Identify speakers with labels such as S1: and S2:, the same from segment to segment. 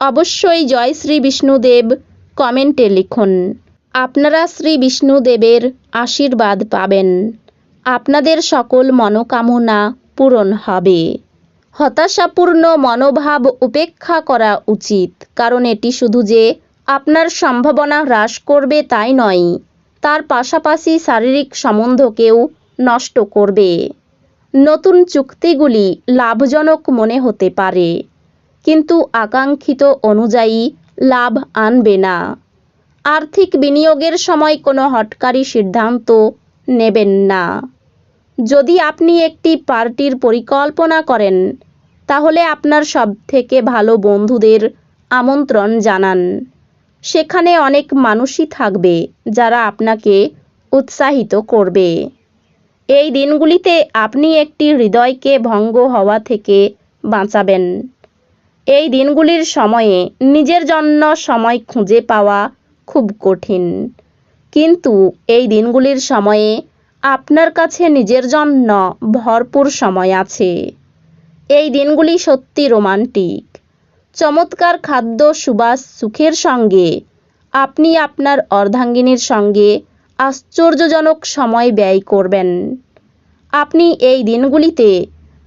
S1: অবশ্যই জয় শ্রী বিষ্ণুদেব কমেন্টে লিখুন। আপনারা শ্রী বিষ্ণুদেবের আশীর্বাদ পাবেন। আপনাদের সকল মনোকামনা পূরণ হবে। হতাশাপূর্ণ মনোভাব উপেক্ষা করা উচিত, কারণ এটি শুধু যে আপনার সম্ভাবনা হ্রাস করবে তাই নয়, তার পাশাপাশি শারীরিক সম্বন্ধকেও নষ্ট করবে। নতুন চুক্তিগুলি লাভজনক মনে হতে পারে। কিন্তু আকাঙ্ক্ষিত অনুযায়ী লাভ আনবে না। আর্থিক বিনিয়োগের সময় কোনো হটকারী সিদ্ধান্ত নেবেন না। যদি আপনি একটি পার্টির পরিকল্পনা করেন, তাহলে আপনার সবথেকে ভালো বন্ধুদের আমন্ত্রণ জানান। সেখানে অনেক মানুষই থাকবে যারা আপনাকে উৎসাহিত করবে। এই দিনগুলিতে আপনি একটি হৃদয়কে ভঙ্গ হওয়া থেকে বাঁচাবেন। এই দিনগুলির সময়ে নিজের জন্য সময় খুঁজে পাওয়া খুব কঠিন। কিন্তু এই দিনগুলির সময়ে আপনার কাছে নিজের জন্য ভরপুর সময় আছে। এই দিনগুলি সত্যি রোমান্টিক। চমৎকার খাদ্য সুবাস সুখের সঙ্গে, আপনি আপনার অর্ধাঙ্গিনীর সঙ্গে আশ্চর্যজনক সময় ব্যয় করবেন। আপনি এই দিনগুলিতে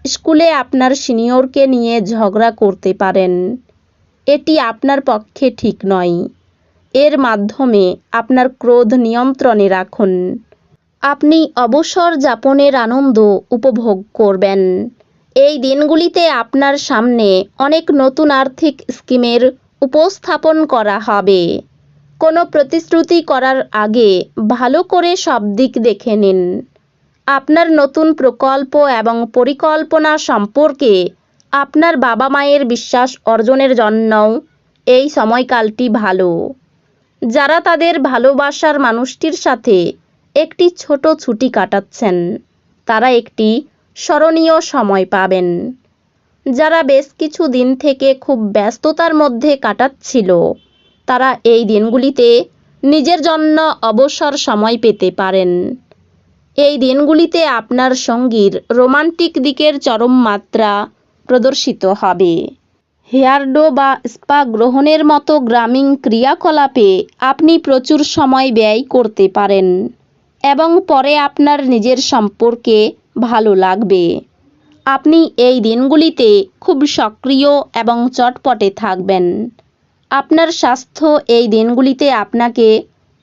S1: স্কুলে আপনার সিনিয়রকে নিয়ে ঝগড়া করতে পারেন। এটি আপনার পক্ষে ঠিক নয়। এর মাধ্যমে আপনার ক্রোধ নিয়ন্ত্রণে রাখুন। আপনি অবসর যাপনের আনন্দ উপভোগ করবেন। এই দিনগুলিতে আপনার সামনে অনেক নতুন আর্থিক স্কিমের উপস্থাপন করা হবে। কোনো প্রতিশ্রুতি করার আগে ভালো করে সব দিক দেখে নিন। আপনার নতুন প্রকল্প এবং পরিকল্পনা সম্পর্কে আপনার বাবা মায়ের বিশ্বাস অর্জনের জন্যও এই সময়কালটি ভালো। যারা তাদের ভালোবাসার মানুষটির সাথে একটি ছোট ছুটি কাটাচ্ছেন, তারা একটি স্মরণীয় সময় পাবেন। যারা বেশ কিছু দিন থেকে খুব ব্যস্ততার মধ্যে কাটাচ্ছিল, তারা এই দিনগুলিতে নিজের জন্য অবসর সময় পেতে পারেন। এই দিনগুলিতে আপনার সঙ্গীর রোমান্টিক দিকের চরম মাত্রা প্রদর্শিত হবে। হেয়ারডো বা স্পা গ্রহণের মতো গ্রামীণ ক্রিয়াকলাপে আপনি প্রচুর সময় ব্যয় করতে পারেন এবং পরে আপনার নিজের সম্পর্কে ভালো লাগবে। আপনি এই দিনগুলিতে খুব সক্রিয় এবং চটপটে থাকবেন। আপনার স্বাস্থ্য এই দিনগুলিতে আপনাকে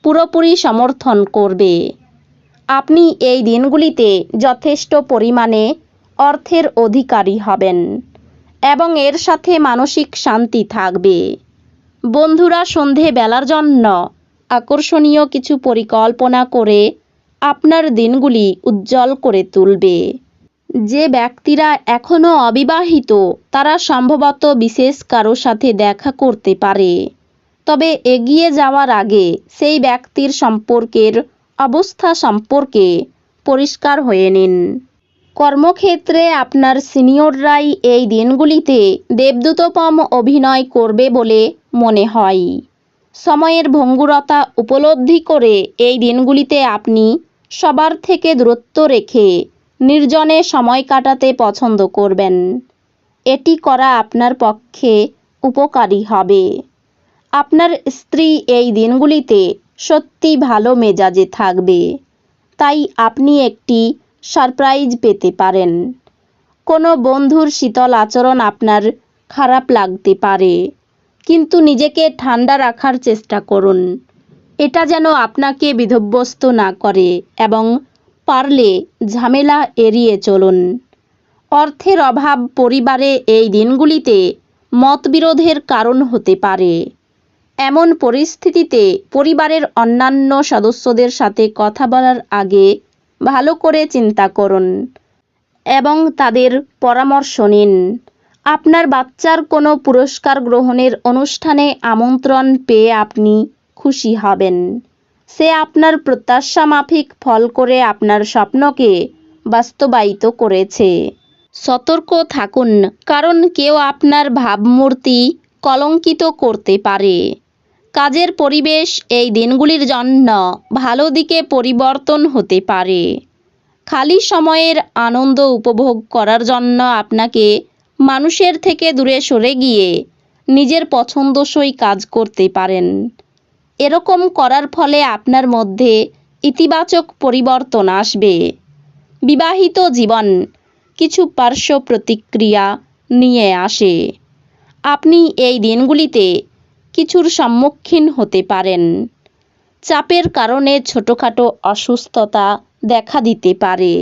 S1: পুরোপুরি সমর্থন করবে। আপনি এই দিনগুলিতে যথেষ্ট পরিমাণে অর্থের অধিকারী হবেন এবং এর সাথে মানসিক শান্তি থাকবে। বন্ধুরা সন্ধে বেলার জন্য আকর্ষণীয় কিছু পরিকল্পনা করে আপনার দিনগুলি উজ্জ্বল করে তুলবে। যে ব্যক্তিরা এখনও অবিবাহিত, তারা সম্ভবত বিশেষ কারও সাথে দেখা করতে পারে। তবে এগিয়ে যাওয়ার আগে সেই ব্যক্তির সম্পর্কের অবস্থা সম্পর্কে পরিষ্কার হয়ে নিন। কর্মক্ষেত্রে আপনার সিনিয়ররাই এই দিনগুলিতে দেবদূতপম অভিনয় করবে বলে মনে হয়। সময়ের ভঙ্গুরতা উপলব্ধি করে এই দিনগুলিতে আপনি সবার থেকে দূরত্ব রেখে নির্জনে সময় কাটাতে পছন্দ করবেন। এটি করা আপনার পক্ষে উপকারী হবে। আপনার স্ত্রী এই দিনগুলিতে সত্যি ভালো মেজাজে থাকবে। তাই আপনি একটি সারপ্রাইজ পেতে পারেন। কোনো বন্ধুর শীতল আচরণ আপনার খারাপ লাগতে পারে, কিন্তু নিজেকে ঠান্ডা রাখার চেষ্টা করুন। এটা যেন আপনাকে বিধ্বস্ত না করে এবং পারলে ঝামেলা এড়িয়ে চলুন। অর্থের অভাব পরিবারে এই দিনগুলিতে মতবিরোধের কারণ হতে পারে। এমন পরিস্থিতিতে পরিবারের অন্যান্য সদস্যদের সাথে কথা বলার আগে ভালো করে চিন্তা করুন এবং তাদের পরামর্শ নিন। আপনার বাচ্চার কোনো পুরস্কার গ্রহণের অনুষ্ঠানে আমন্ত্রণ পেয়ে আপনি খুশি হবেন। সে আপনার প্রত্যাশা মাফিক ফল করে আপনার স্বপ্নকে বাস্তবায়িত করেছে। সতর্ক থাকুন, কারণ কেউ আপনার ভাবমূর্তি কলঙ্কিত করতে পারে। কাজের পরিবেশ এই দিনগুলির জন্য ভালো দিকে পরিবর্তন হতে পারে। খালি সময়ের আনন্দ উপভোগ করার জন্য আপনাকে মানুষের থেকে দূরে সরে গিয়ে নিজের পছন্দসই কাজ করতে পারেন। এরকম করার ফলে আপনার মধ্যে ইতিবাচক পরিবর্তন আসবে। বিবাহিত জীবন কিছু পার্শ্ব প্রতিক্রিয়া নিয়ে আসে। আপনি এই দিনগুলিতে কিছুর সম্মুখীন হতে পারেন। চাপের কারণে ছোটোখাটো অসুস্থতা দেখা দিতে পারে।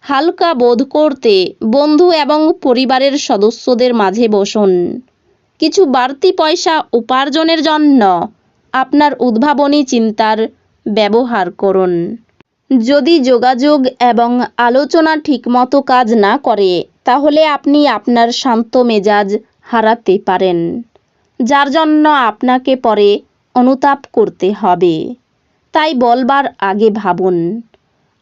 S1: হালকা বোধ করতে বন্ধু এবং পরিবারের সদস্যদের মাঝে বসুন। কিছু বাড়তি পয়সা উপার্জনের জন্য আপনার উদ্ভাবনী চিন্তার ব্যবহার করুন। যদি যোগাযোগ এবং আলোচনা ঠিকমতো কাজ না করে, তাহলে আপনি আপনার শান্ত মেজাজ হারাতে পারেন। যার জন্য আপনাকে পরে অনুতাপ করতে হবে। তাই বলবার আগে ভাবুন,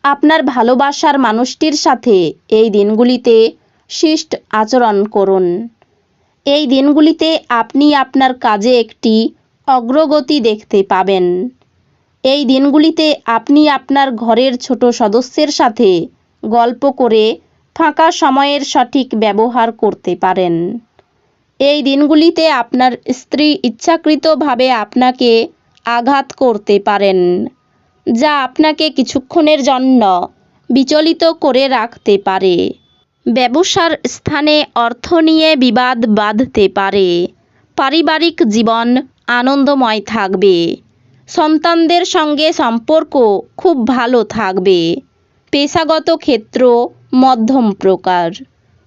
S1: আপনার ভালোবাসার মানুষটির সাথে এই দিনগুলিতে শিষ্ট আচরণ করুন। এই দিনগুলিতে আপনি আপনার কাজে একটি অগ্রগতি দেখতে পাবেন। এই দিনগুলিতে আপনি আপনার ঘরের ছোট সদস্যের সাথে গল্প করে ফাঁকা সময়ের সঠিক ব্যবহার করতে পারেন। এই দিনগুলিতে আপনার স্ত্রী ইচ্ছাকৃতভাবে আপনাকে আঘাত করতে পারেন, যা আপনাকে কিছুক্ষণের জন্য বিচলিত করে রাখতে পারে। ব্যবসার স্থানে অর্থ নিয়ে বিবাদ বাঁধতে পারে। পারিবারিক জীবন আনন্দময় থাকবে। সন্তানদের সঙ্গে সম্পর্ক খুব ভালো থাকবে। পেশাগত ক্ষেত্র মধ্যম প্রকার।